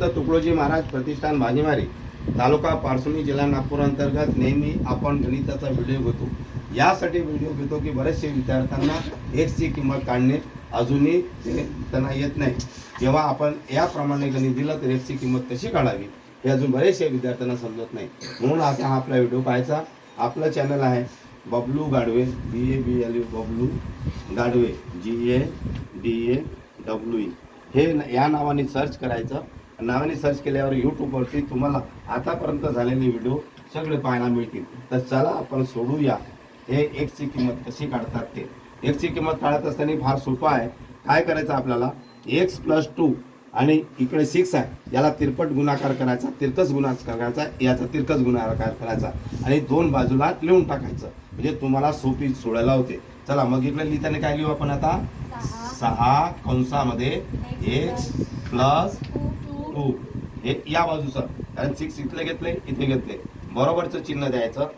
तुकडोजी महाराज प्रतिष्ठान भाजीमारी तालुका पारसुणी जिल्हा नागपूर अंतर्गत नेहमी आपण गणिताचा व्हिडिओ घेतो. यासाठी व्हिडिओ घेतो की बरेचसे विद्यार्थ्यांना एक्सची किंमत काढणे अजूनही ते त्यांना येत नाही. जेव्हा आपण याप्रमाणे गणित दिलं तर एक्सची किंमत कशी काढावी हे अजून बरेचसे विद्यार्थ्यांना समजत नाही. म्हणून आता हा आपला व्हिडिओ पाहायचा. आपलं चॅनल आहे Bablu Gadve B A B L U Bablu Gadve G A D A W E हे या नावाने सर्च करायचं. नावाने सर्च केल्यावर यूट्यूबवरती तुम्हाला आतापर्यंत झालेले व्हिडिओ सगळे पाहायला मिळतील. तर चला आपण सोडूया. हे एक्सची किंमत कशी काढतात ते. एक्सची किंमत काढत असताना फार सोपं आहे. काय करायचं आपल्याला? एक्स प्लस टू आणि इकडे सिक्स आहे. याला तिरपट गुणाकार करायचा तिरकस गुणाकार करायचा याचा तिरकस गुणाकार करायचा. आणि दोन बाजूला लिहून टाकायचं. म्हणजे तुम्हाला सोपी सोडायला होते. चला मग इकडे लिहिताना काय लिहू आपण आता? सहा. कंसामध्ये एक्स प्लस टू हे या बाजूचं. कारण सिक्स इथले घेतले इथे घेतले. बरोबरचं चिन्ह द्यायचं.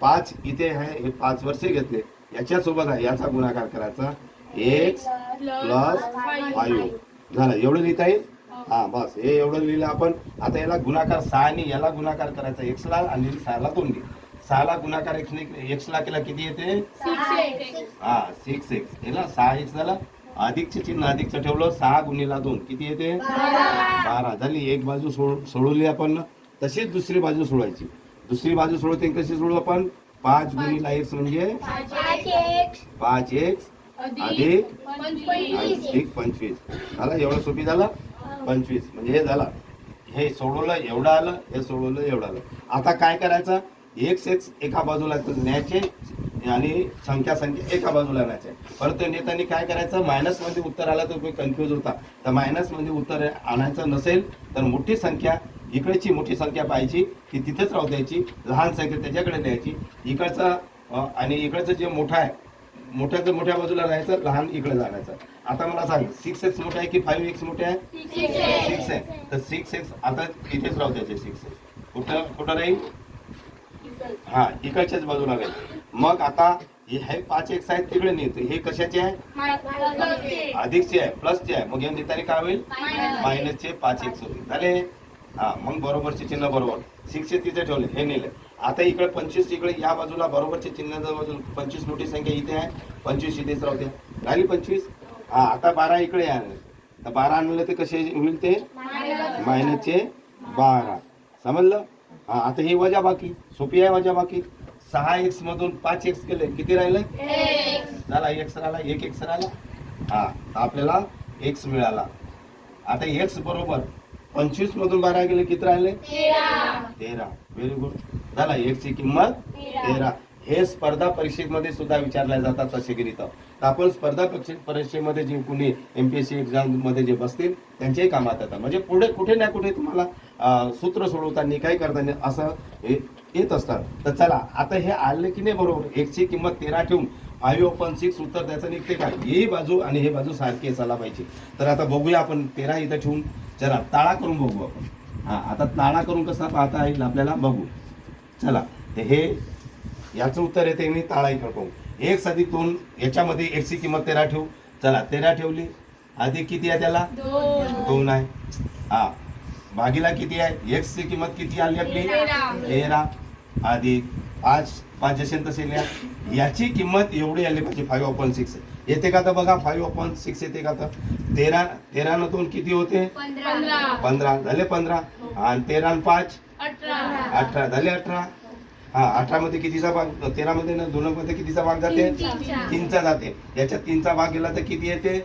पाच इथे आहे हे पाच वर्षे घेतले. याच्यासोबत आहे याचा गुणाकार करायचा. एक्स प्लस फाईव्ह झालं. एवढं लिहिता येईल? हा बस. हे एवढं लिहिलं आपण. आता याला गुणाकार सहाने याला गुणाकार करायचा. एक्सला आणि सहाला दोन घे सहाला गुणाकार एक्सने एक्सला केला किती येते? हा सिक्स एक्स याला सहा एक्स झाला. अधिकचे चिन्ह अधिकचं ठेवलं सहा गुणीला दोन. किती येते? बारा. झाली. एक बाजू सोड सोडवली आपण. तशीच दुसरी बाजू सोडायची दुसरी बाजू सोडवते कशी सोडू आपण? पाच गुणीला एक्स म्हणजे? पाच एक्स अधिक अधिक पंचवीस. झालं? एवढं सोपी झालं? पंचवीस. म्हणजे हे झालं. हे सोडवलं एवढं आलं. हे सोडवलं एवढं आलं. आता काय करायचं? एक्स एक्स एका बाजूला न्यायचे. आणि संख्या संख्या एका बाजूला आणायचे परत ते काय करायचं? मायनसमध्ये उत्तर आलं तर तुम्ही कन्फ्यूज होता. तर मायनसमध्ये उत्तर आणायचं नसेल तर मोठी संख्या इकडची मोठी संख्या पाहायची ती तिथेच राहू द्यायची. लहान संख्या त्याच्याकडे द्यायची इकडचा आणि इकडचं जे मोठं आहे मोठ्याचं मोठ्या बाजूला राहायचं लहान इकडे जाण्याचं. आता मला सांग सिक्स एक्स मोठे आहे की फाईव्ह एक्स मोठे आहे? सिक्स आहे तर सिक्स एक्स आता इथेच राहू द्यायचे सिक्स एक्स कुठं कुठं राहील? हा इकडच्याच बाजूला राहील. मग आता हे पाच एक्स आहेत तिकडे नेते हे कशाचे आहे? अधिकचे आहे प्लसचे आहे. मग हे नेताना काय होईल? मायनसचे. पाच एक्स होतील. झाले? हा मग बरोबरचे चिन्ह बरोबर. सिक्सचे तिथे ठेवले हे नेले. आता इकडे पंचवीस इकडे या बाजूला बरोबरचे चिन्ह बाजूला पंचवीस मोठी संख्या इथे आहे. पंचवीस इथेच राहते राहिली पंचवीस? हा आता बारा इकडे आहे तर बारा आणले ते कसे होईल ते? मायनसचे बारा. समजलं? हा आता ही वजा बाकी. सोपी आहे वजा बाकी? सहा एक्स मधून पाच एक्स केले. किती राहिले? झाला एक्स राहिला एक एक्स राहिला. हा आपल्याला एक्स मिळाला. आता एक्स बरोबर पंचवीस मधून बारा गेले किती राहिले? तेरा. व्हेरी गुड झाला एक्स ची किंमत तेरा. हे स्पर्धा परीक्षेमध्ये सुद्धा विचारल्या जातात तसे गणित तर आपण स्पर्धा परीक्षे परीक्षेमध्ये जे कुणी एमपीएससी एक्झाममध्ये जे बसतील त्यांच्याही कामात येतात. म्हणजे पुढे कुठे ना कुठे तुम्हाला सूत्र सोडवताना काय करताना असं हे येत असतात. तर चला आता हे आले की नाही बरोबर? एकची किंमत तेरा ठेवून फाईव्ह ओपन सिक्स उत्तर त्याचं निघते का ही बाजू आणि हे बाजू सारखी असायला पाहिजे. तर आता बघूया आपण तेरा इथं ठेवून. जरा ताळा करून बघू आपण. हा आता ताळा करून कसा पाहता येईल आपल्याला बघू. चला तर हे याचं उत्तर येते मी ताळा इकडं पाहू. एक अधिक दोन याच्यामध्ये एकची किंमत तेरा ठेवू. चला तेरा ठेवली. अधिक किती आहे त्याला? दोन. आहे. हा भागीला किती आहे? एक्स ची किंमत किती आली आपली? तेरा. अधिक पाच पाच असेल तसे लिहा याची किंमत एवढी आली पाहिजे फाईव्ह अपॉन सिक्स येते का तर बघा फाईव्ह अपॉन सिक्स येते का तर तेरा तेरा न दोन किती होते? पंधरा. झाले पंधरा? आणि तेरा आणि पाच? अठरा. झाले अठरा? हा अठरा मध्ये कितीचा भाग? तेरा मध्ये ना दोन मध्ये कितीचा भाग जाते? तीनचा. जाते. याच्यात तीनचा भाग गेला तर किती येते?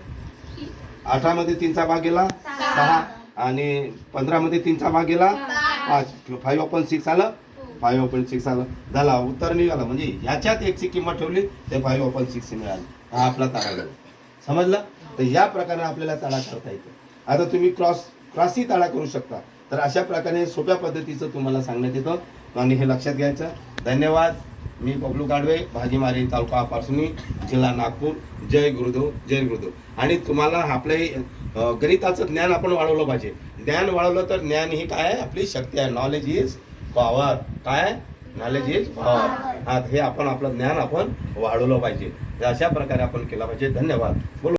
अठरा मध्ये तीनचा भाग गेला? सहा. आणि पंधरा मध्ये तीनचा भाग गेला? पाच. फाईव्ह अपॉन सिक्स आलं. फाईव्ह ओपन सिक्स आलं झाला उत्तर निघालं. म्हणजे याच्यात एकची किंमत ठेवली ते फाईव्ह अपॉन सिक्स मिळाली. हा आपला ताळा झाला. समजलं? तर या प्रकारे आपल्याला ताळा करता येतो. आता तुम्ही क्रॉस क्रॉसही ताळा करू शकता. तर अशा प्रकारे सोप्या पद्धतीचं तुम्हाला सांगण्यात येतं. आणि हे लक्षात घ्यायचं. धन्यवाद. मी बबलू गाडवे भाजीमारी तालुका पारसुनी जिल्हा नागपूर. जय गुरुदेव जय गुरुदेव. आणि तुम्हाला आपले गणिताचं ज्ञान आपण वाढवलं पाहिजे. ज्ञान वाढवलं तर ज्ञान ही काय आहे? आपली शक्ती आहे. Knowledge is power. काय? नॉलेज इज पॉवर हा हे आपण आपलं ज्ञान आपण वाढवलं पाहिजे. अशा प्रकारे आपण केलं पाहिजे. धन्यवाद. बोलू